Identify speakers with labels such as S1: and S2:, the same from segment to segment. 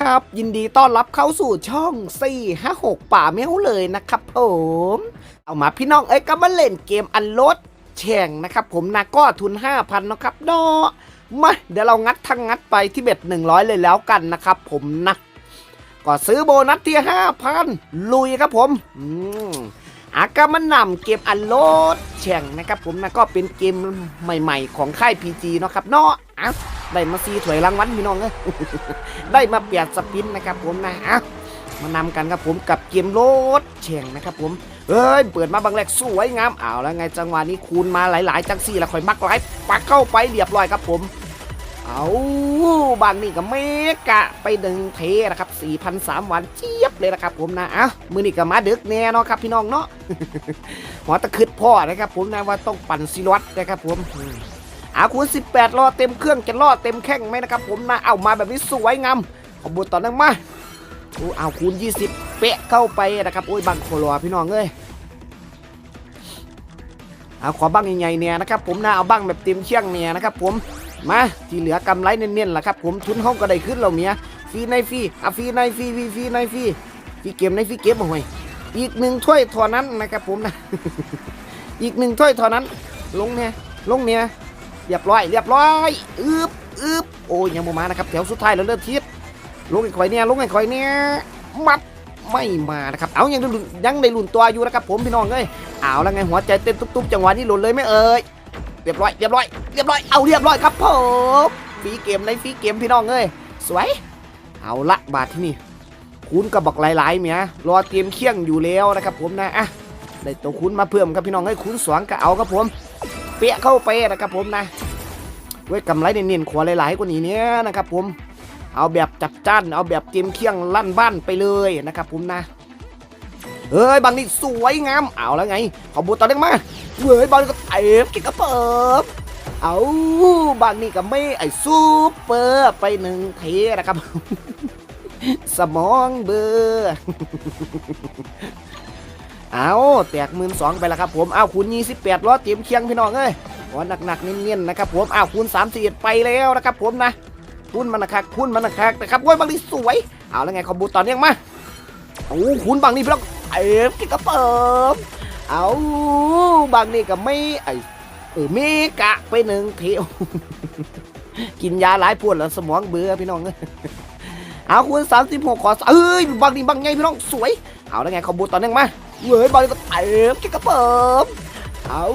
S1: ครับ ยินดีต้อนรับเข้าสู่ช่อง 456 ป่าเมียวเลยนะครับผม เอามาพี่น้องเอ้ยก็มาเล่นเกมอันลดแข่งนะครับผมนะก็ทุน 5,000นะครับเนาะมาเดี๋ยวเรางัดทั้งงัดไปที่เบ็ด100 เลยแล้วกันนะครับผมนะก็ซื้อโบนัสที่ 5,000 ลุยครับผมอืมอากามันนำเกมอันลดแข่งนะครับผมนะก็เป็นเกมใหม่ ๆ ของค่าย PG เนาะครับเนาะ อะได้มาซีถวยรางวัลพี่น้องเอ้ยได้มาเปลี่ยนสปินนะครับผมนะอะมานำกันครับผมกับเกมโลดแข่งนะครับผมเอ้ยเปิดมาบางแรกสวยงามเอาแล้วไงจังหวะนี้คูณมาหลาย ๆ จังสี่แล้วคอยมักไล่ปักเข้าไปเรียบร้อยครับผม เอาบางนี่ก็เมกะไปดึงเทนะครับ4,003วันเจี๊ยบเลยนะครับผมนะอะมือนี่ก็มาดึกแน่เนาะครับพี่น้องเนาะหัวตะคืดพ่อนะครับผมนะว่าต้องปั่นซีรอตนะครับผม อืมอาคูณ18รอเต็มเครื่องจะรอเต็มแข้งไหมนะครับผมนะเอามาแบบนี้สวยงามขอบุตรต่อนื่งมาโอ้เอาคูณ 20 เป๊ะเข้าไปนะครับโอ้ยบังโคลอพี่น้องเอ้ยเอาขอบ้างใหญ่ๆเนี่ยนะครับผมนะเอาบ้างแบบเต็มเชี่ยงเนี่ยนะครับผมมาที่เหลือกำไรเน้นๆล่ะครับผมทุนห้องก็ได้ขึ้นเราเมียฟรีในฟรีอะฟรีในฟรีฟรีฟรีในฟรีฟรีเกมในฟรีเกมมาห่วยอีกหนึ่งถ้วยเท่านั้นนะครับผมนะอีกหนึ่งถ้วยเท่านั้นลงเนี่ยลงเนี่ย รียบร้อยเรียบร้อยอึบอึบโอ้ยยังบ่มานะครับแถวสุดท้ายแล้วเริ่มทิศลงไอ้ข่อยเนี่ยลงไอ้ข่อยเนี่ยมัดไม่มานะครับเอายังลุ้นยังได้ลุ้นตัวอยู่นะครับผมพี่น้องเอ้ยเอาแล้วไงหัวใจเต้นตุ๊บๆจังหวะนี้หล่นเลยไม่เอ่ยเรียบร้อยเรียบร้อยเรียบร้อยเอาเรียบร้อยครับผมฟรีเกมในฟรีเกมพี่น้องเอ้ยสวย เอาละบาทที่นี่คุณก็บอกหลายๆเมียรอเตรียมเคี่ยงอยู่แล้วนะครับผมนะอะได้ตัวคุณมาเพิ่มครับพี่น้องเอ้ยคุณสวงก็เอาครับผม เปียเข้าไปนะครับผมนะ ไว้กำไรเน้นๆขวหลายๆกว่านี้เนี่ยนะครับผมเอาแบบจับจ้านเอาแบบเตี๊มเคี่ยงลั่นบ้านไปเลยนะครับผมนะเอ้ยบางนี่สวยงามเอาแล้วไงขอบูตตอนเล็กมาเว้ยบอลก็เต็มกินกระเปิบเอาบางนี่ก็ไม่ไอ้ซูเปอร์ไปหนึ่งเทนะครับ สมองเบอร์เอาแตกหมื่นสองไปแล้วครับผมเอาคูณยี่สิบแปดล้อเตรียมเคียงพี่น้องเอ้ย วันหนักๆเนียนๆนะครับผมเอาวคูณสามสี่ไปแล้วนะครับผมนะคูณมันนะครับคูณมันนะครับนะครับเว้ยบางนี่สวยเอาแล้วไงขอมบูตอนนี้มาโอ้คูณบางนี่พี่น้องเต็มกิกระเปิบเอาบางนี่ก็ไม่ไอเออเมกะไปหนึ่งเที่ยวกินยาหลายปวดแล้วสมองเบื่อพี่น้องเอ้ยเอาคุณสามสิบหกขอเอ้ยบางนี่บางไงพี่น้องสวยเอาแล้วไงขอมบูตตอนนึงมาเว้ยบางนี่ก็เต็มกิ๊กกระเปิม เอา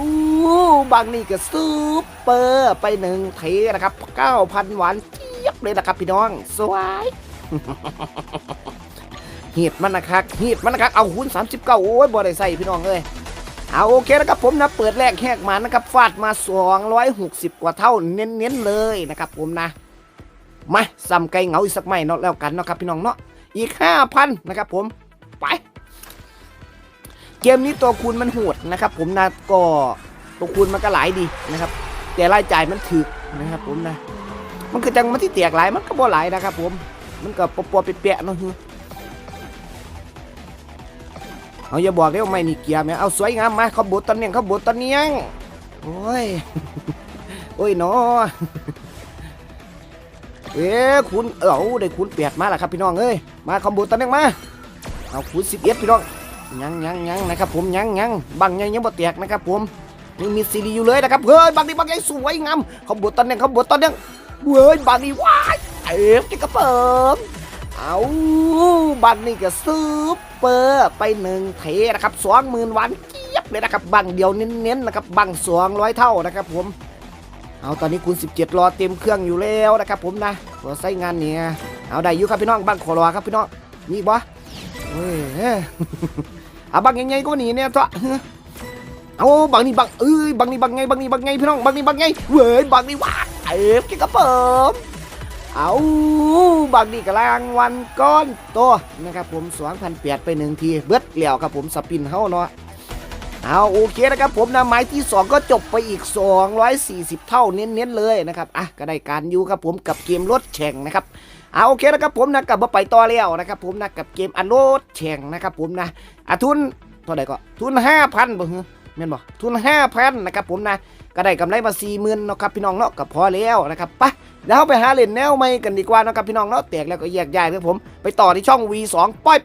S1: บางนี่ก็ซูเปอร์ไปหนึ่งเทนะครับเก้าพันหวานเจี๊ยบเลยนะครับพี่น้อง สวยเหีดมันนะครับเหีดมันนะครับเอาหุ้น 39 โอ้ยบ่ได้ใส่พี่น้องเอ้ยเอาโอเคนะครับผมนะเปิดแรกแหกมานะครับฟาดมา 260 กว่าเท่าเน้นๆเลยนะครับผมนะ มาซ้ำไก่เหงาอีกสักไม่เนาะแล้วกันเนาะครับพี่น้องเนาะอีก 5,000 นะครับผม เกมนี้ตัวคูณมันโหดนะครับ ผมนะก็ตัวคูณมันก็หลายดีนะครับ แต่รายจ่ายมันถึกนะครับ ผมนะ มันคือจังมันที่แตกหลายมันก็บ่หลายนะครับ ผม มันก็ปอๆเปียๆเนาะเอาอย่าบอกเดี๋ยวไม่มีเกียร์แม่เอาสวยงามมาเขาบดตอนเนียงเขาบดตอนเนียงโอ้ยโอ้ยเนาะเอ๊ะคุณเออเอาได้คุณเปียดมาแล้วครับพี่น้องเอ้ยมาเขาบดตอนเนียงมาเอาคุณสิบเอ็ดพี่น้อง ยังยังยังนะครับผมยังยังบังยังยังบ่แตกนะครับผมยังมีซีรีอยู่เลยนะครับเฮ้ยบางนี่บางยังสวยงามเขาบดตอนนียงเขาบดตอนนียงเฮ้ยบางนี่ว้ายเอ๊ะกิ๊กระเปิมเอาบังนี่ก็ซูเปอร์ไปหนึ่งเทนะครับสองหมื่นวันเกียบเลยนะครับบังเดียวเน้นๆนะครับบังสองร้อยเท่านะครับผมเอาตอนนี้คูณ17 รอเต็มเครื่องอยู่แล้วนะครับผมนะขอใช้งานเนี่ยเอาได้ยู่ครับพี่น้องบังขอรอครับพี่น้องมีบ่ เฮ้ยอะบังยังไงก็หนีเนี่ยจ้ะเอาบังนี่บังเอ้ยบังนี่บังไงบังนี่บังไงพี่น้องบังนี่บังไงเว้ยบังนี่ว้าเอฟกิ๊กกระเปิมเอาบางนี่กลางวันก้อนโตนะครับผมสองพันแปดไปหนึ่งทีเบิดเหลี่ยวครับผมสปินเฮาเนาะ เอาโอเคนะครับผมนะไม้ที่ 2 ก็จบไปอีก 240 เท่าเน้นๆเลยนะครับอะก็ได้การอยู่ครับผมกับเกมรถแข่งนะครับเอาโอเคนะครับผมนะกลับมาไปต่อแล้วนะครับผมนะกับเกมอันรถแข่งนะครับผมนะอะทุนเท่าไหร่ก็ทุน 5,000บ่ฮึแม่นบ่ทุน 5,000นะครับผมนะก็ได้กำไรมา40,000เนาะครับพี่น้องเนาะก็พอแล้วนะครับปเดี๋ยวไปหาเล่นแนวใหม่กันดีกว่านะครับพี่น้องเนาะแตกแล้วก็แยกย้ายครับผมไปต่อที่ช่อง V2 ป้อย